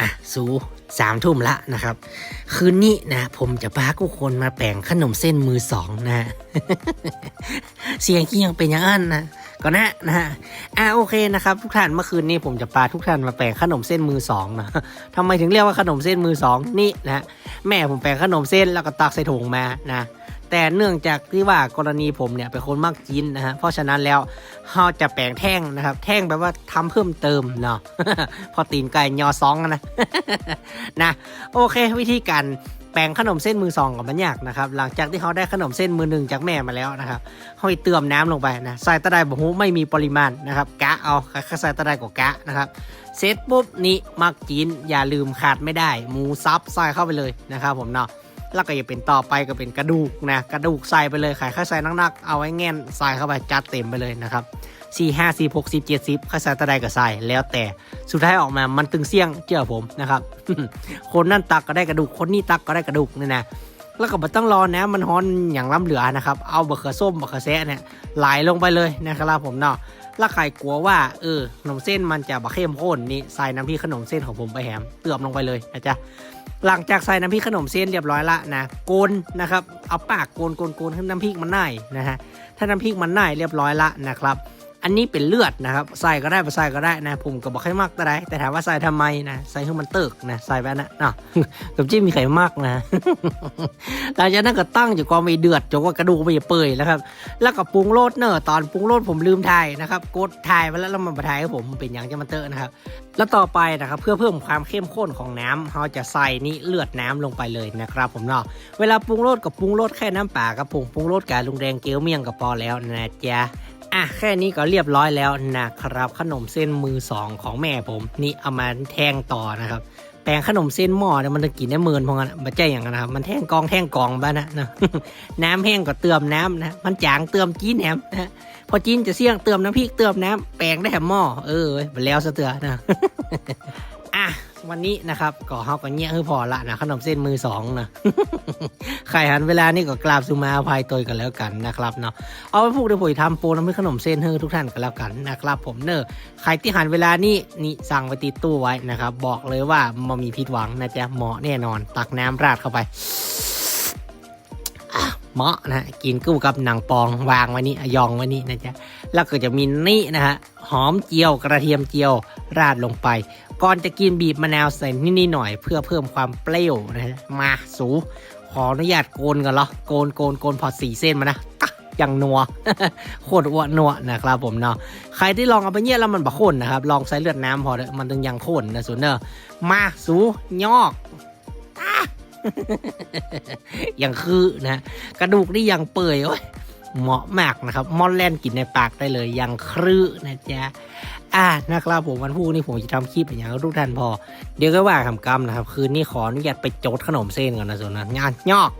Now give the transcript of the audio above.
อะสูสามทุ่มละนะครับ คืนนี้นะ ผมจะพาทุกคนมาแป่งขนมเส้นมือสองนะ เสียงที่ยังเป็นอย่างนั้นนะก็นะนะฮะอะโอเคนะครับ ทุกท่านเมื่อคืนนี้ผมจะพาทุกท่านมาแป่งขนมเส้นมือสองนะทำไมถึงเรียกว่าขนมเส้นมือสองนี่นะแม่ผมแป่งขนมเส้นแล้วก็ตักใส่ถุงมานะ แต่เนื่องจากที่ว่ากรณีผมเนี่ยเป็นคนมักกินนะฮะเพราะฉะนั้นแล้วเราจะแปลงแท่งนะครับ แท่งแปลว่าทำเพิ่มเติมเนาะพอตีนไก่ยอซองนะนะโอเควิธีการแปลงขนมเส้นมือสองกับมันยากนะครับ หลังจากที่เขาได้ขนมเส้นมือหนึ่งจากแม่มาแล้วนะครับเขาให้เติมน้ำลงไปนะใส่ตะไดบอกฮูไม่มีปริมาณนะครับกะเอาค่ใส่ตะไดก็กะนะครับเสร็จปุ๊บนี่มักจีนอย่าลืมขาดไม่ได้ หมูซับใส่เข้าไปเลยนะครับผมเนาะ แล้วก็อย่าเป็นต่อไปก็เป็นกระดูกนะกระดูกใส่ไปเลยขายข้าวใส่นักๆเอาไว้แง่นใส่เข้าไปจัดเต็มไปเลยนะครับสี่ห้าสี่หกสิบเจ็ดสิบข้าวใส่ตะไดก็ใส่แล้วแต่สุดท้ายออกมามันตึงเสี่ยงเชื่อผมนะครับคนนั่นตักก็ได้กระดูกคนนี้ตักก็ได้กระดูกนี่นะแล้วก็ไม่ต้องรอนะมันฮ้อนอย่างล้ำเหลือนะครับ เอาบะเขือส้มบะเขือแซะเนี่ยไหลลงไปเลยนะครับผมเนาะ ล้วใครกลัวว่าเออขนมเส้นมันจะบะเข้มข้นนี่ใส่น้ำพริกขนมเส้นของผมไปแหมเติมลงไปเลยนะจ๊ะหลังจากใส่น้ำพริกขนมเส้นเรียบร้อยละนะโกนนะครับเอาปากโกนโกนโกนให้น้ำพริกมันไหนนะฮะถ้าน้ำพริกมันไหนเรียบร้อยละนะครับ อันนี้เป็นเลือดนะครับ ใส่ก็ได้ไม่ใส่ก็ได้นะ ผมก็บอกให้มากก็ได้ แต่ถามว่าใส่ทำไมนะ ใส่ให้มันเติกนะ ใส่ไปนะเนาะกับจิ้มมีไข่มากนะหลังจากนั้นก็ตั้งอยู่กองไปเดือดจนว่ากระดูกไปเปื่อยแล้วครับ แล้วก็ปรุงรสเนอะตอนปรุงรสผมลืมถ่ายนะครับกดถ่ายไปแล้วแล้วมันมาถ่ายให้ผมเป็นอย่างจะมันเตอะนะครับ แล้วต่อไปนะครับเพื่อเพิ่มความเข้มข้นของน้ำเราจะใส่นี่เลือดน้ำลงไปเลยนะครับ ผมเนาะ เวลาปรุงรสกับปรุงรสแค่น้ำป่ากับผงปรุงรสกับลุงแดงเกลียวเมี่ยงกับพอแล้วนะจ๊ะ อะแค่นี้ก็เรียบร้อยแล้วนะครับ ขนมเส้นมือสองของแม่ผมนี่เอามาแทงต่อนะครับแปลงขนมเส้นหม้อเนี่ยมันจะกินได้เมินพอกันมาใจอย่างนั้นนะครับมันแท่งกองแท่งกองบ้านะนะน้ำแห้งก็เติมน้ำนะมันจางเติมจีนแหนมนะพอจีนจะเสี่ยงเติมน้ำพริกเติมน้ำแปลงได้แหมหม้อเออแล้วซะเตือนะ วันนี้นะครับก็เฮาก็เงี้ยคือพอละนะขนมเส้นมือสองนะใครหันเวลานี่ก็กราบสุมาอภัยตัวกันแล้วกันนะครับเนาะเอาไปพูกเดี๋ยวผมทำโปรน้ำพริกขนมเส้นให้ทุกท่านกันแล้วกันนะครับ ผมเนอะใครที่หันเวลานี่นี่สั่งไปติดตู้ไว้นะครับ บอกเลยว่ามันมีผิดหวังนะจ๊ะเหมาะแน่นอน ตักน้ำราดเข้าไป เหมาะนะกินกู้กับหนังปองวางไว้นี่ยองไว้นี่นะจ๊ะแล้วก็จะมีนี่นะฮะหอมเจียวกระเทียมเจียวราดลงไป ก่อนจะกินบีบมะนาวใส่นิดๆหน่อยเพื่อเพิ่มความเปรี้ยวนะฮะมาสูขออนุญาตโกนกันเหรอโกนโกนโกนพอสีเส้นมานะตักอย่างนัวโคตรอ้วนนัวนะครับผมเนาะใครที่ลองเอาไปเยี่ยแล้วมันบะข้นนะครับ ลองใส่เลือดน้ำพอเถอะมันถึงยังข้นนะส่วนเนอะมาสูยอก อย่างคือนะกระดูกนี่ยังเปื่อยโอ้ยเหมาะมากนะครับมอนแลนกินในปากได้เลยยังครือนะจ๊ะอ่านะครับผมวันพรุ่งนี้ผมจะทำคลิปอย่างทุกท่านพอ เดี๋ยวก็ว่าคำกรรมนะครับ คืนนี้ขออนุญาตไปโจดขนมเส้นก่อนนะส่วนนะงานยอก